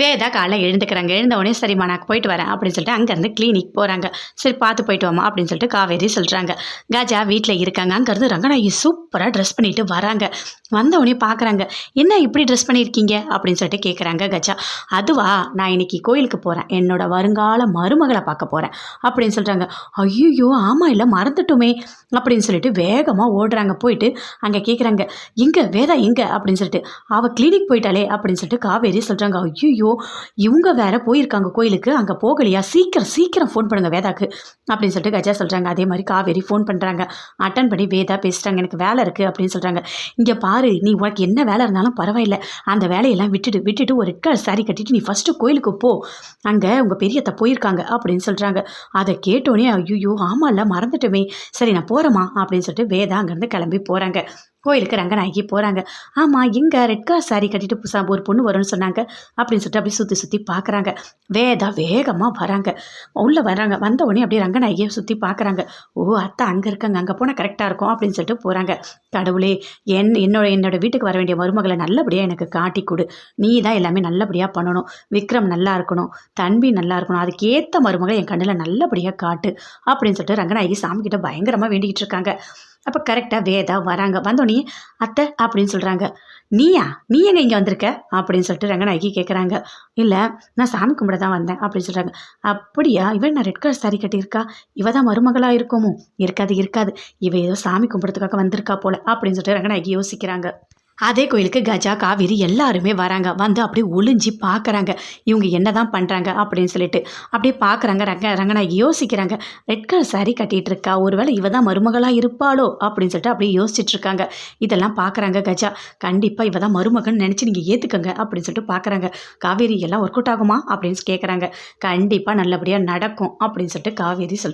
வேதா காலைல எழுந்துக்கிறாங்க. எழுந்த உடனே சரிம்மா நான் போயிட்டு வரேன் அப்படின்னு சொல்லிட்டு அங்கேருந்து கிளினிக் போகிறாங்க சரி பார்த்து போயிட்டு வாமா அப்படின்னு சொல்லிட்டு காவேரி சொல்கிறாங்க காஜா வீட்டில் இருக்காங்க. அங்கேருந்து ரங்கநாயகி சூப்பராக ட்ரெஸ் பண்ணிட்டு வராங்க. வந்த உடனே பார்க்குறாங்க என்ன இப்படி ட்ரெஸ் பண்ணியிருக்கீங்க? அப்படின்னு சொல்லிட்டு கேட்குறாங்க கஜா. அதுவா நான் இன்னைக்கு கோயிலுக்கு போகிறேன் என்னோட வருங்கால மருமகளை பார்க்க போகிறேன் அப்படின்னு சொல்கிறாங்க ஐயோ ஆமாம் இல்லை மறந்துட்டுமே. அப்படின்னு சொல்லிட்டு வேகமாக ஓடுறாங்க. போயிட்டு அங்கே கேட்குறாங்க எங்கே வேதா எங்கே? அப்படின்னு சொல்லிட்டு. அவள் கிளினிக் போயிட்டாலே அப்படின்னு சொல்லிட்டு காவேரி சொல்கிறாங்க ஐயோ ஐயோ இவங்க வேற போயிருக்காங்க கோயிலுக்கு அங்கே போகலையா? சீக்கிரம் சீக்கிரம் ஃபோன் பண்ணுங்க வேதாக்கு அப்படின்னு சொல்லிட்டு கஜா சொல்கிறாங்க அதே மாதிரி காவேரி ஃபோன் பண்ணுறாங்க அட்டன் பண்ணி வேதா பேசுகிறாங்க எனக்கு வேலை இருக்குது அப்படின்னு சொல்கிறாங்க இங்கே பாரு நீ உனக்கு என்ன வேலை இருந்தாலும் பரவாயில்ல. அந்த வேலையெல்லாம் விட்டுட்டு விட்டுட்டு ஒரு ரெட் கலர் சாரி கட்டிட்டு நீ ஃபஸ்ட்டு கோயிலுக்கு போ. அங்கே உங்கள் பெரியத்தை போயிருக்காங்க அப்படின்னு சொல்கிறாங்க அதை கேட்டோன்னே ஐயோ ஆமாம்ல மறந்துட்டோமே. சரி நான் போகிறேம்மா அப்படின்னு சொல்லிட்டு வேதா அங்கேருந்து கிளம்பி போகிறாங்க கோயிலுக்கு ரங்கநாயகி போகிறாங்க ஆமாம் எங்கே ரெட் கலர் சாரி கட்டிட்டு புதுசாக ஒரு பொண்ணு வரும்னு சொன்னாங்க. அப்படின்னு சொல்லிட்டு அப்படியே சுற்றி சுற்றி பார்க்குறாங்க வேதா வேகமாக வராங்க. உள்ளே வராங்க. வந்த உடனே அப்படியே ரங்கநாயகியை சுற்றி பார்க்குறாங்க ஓ அத்தை அங்கே இருக்காங்க. அங்கே போனால் கரெக்டாக இருக்கும் அப்படின்னு சொல்லிட்டு போகிறாங்க கடவுளே என் என்னோட என்னோட வீட்டுக்கு வர வேண்டிய மருமகளை நல்லபடியாக எனக்கு காட்டி கொடு. நீ தான் எல்லாமே நல்லபடியாக பண்ணணும். விக்ரம் நல்லா இருக்கணும். தன்பி நல்லா இருக்கணும். அதுக்கேற்ற மருமகளை என் கண்ணில் நல்லபடியாக காட்டு அப்படின்னு சொல்லிட்டு ரங்கநாயகி சாமிக்கிட்ட பயங்கரமாக வேண்டிக்கிட்டு இருக்காங்க. அப்போ கரெக்டாக வேதா வராங்க. வந்தோடனே அத்தை அப்படின்னு சொல்கிறாங்க நீயா? நீ எங்கே இங்கே வந்திருக்க? அப்படின்னு சொல்லிட்டு ரங்கநாயகி கேட்குறாங்க இல்லை நான் சாமி கும்பிட தான் வந்தேன் அப்படின்னு சொல்கிறாங்க அப்படியா? இவன் நான் ரெட் கலர் சாரி கட்டியிருக்கா? இவ தான் மருமகளாக இருக்குமோ? இருக்காது இருக்காது. இவ ஏதோ சாமி கும்பிட்றதுக்காக வந்திருக்கா போல அப்படின்னு சொல்லிட்டு ரங்கநாயகி யோசிக்கிறாங்க. அதே கோயிலுக்கு கஜா காவேரி எல்லாருமே வராங்க. வந்து அப்படியே ஒளிஞ்சி பார்க்குறாங்க இவங்க என்ன தான் பண்ணுறாங்க அப்படின்னு சொல்லிட்டு. அப்படியே பார்க்குறாங்க ரங்க ரங்கநாயகி யோசிக்கிறாங்க. ரெட் கலர் சாரி கட்டிகிட்டு இருக்கா ஒருவேளை இவ தான் மருமகளாக இருப்பாளோ? அப்படின்னு சொல்லிட்டு அப்படியே யோசிச்சுட்டு இருக்காங்க. இதெல்லாம் பார்க்குறாங்க கஜா. கண்டிப்பாக இவ தான் மருமகன் நினச்சி நீங்கள் ஏற்றுக்கங்க அப்படின்னு சொல்லிட்டு பார்க்குறாங்க காவேரி எல்லாம் ஒர்க் அவுட் ஆகுமா? அப்படின்னு கேட்குறாங்க கண்டிப்பாக நல்லபடியாக நடக்கும். அப்படின்னு சொல்லிட்டு காவேரி சொல்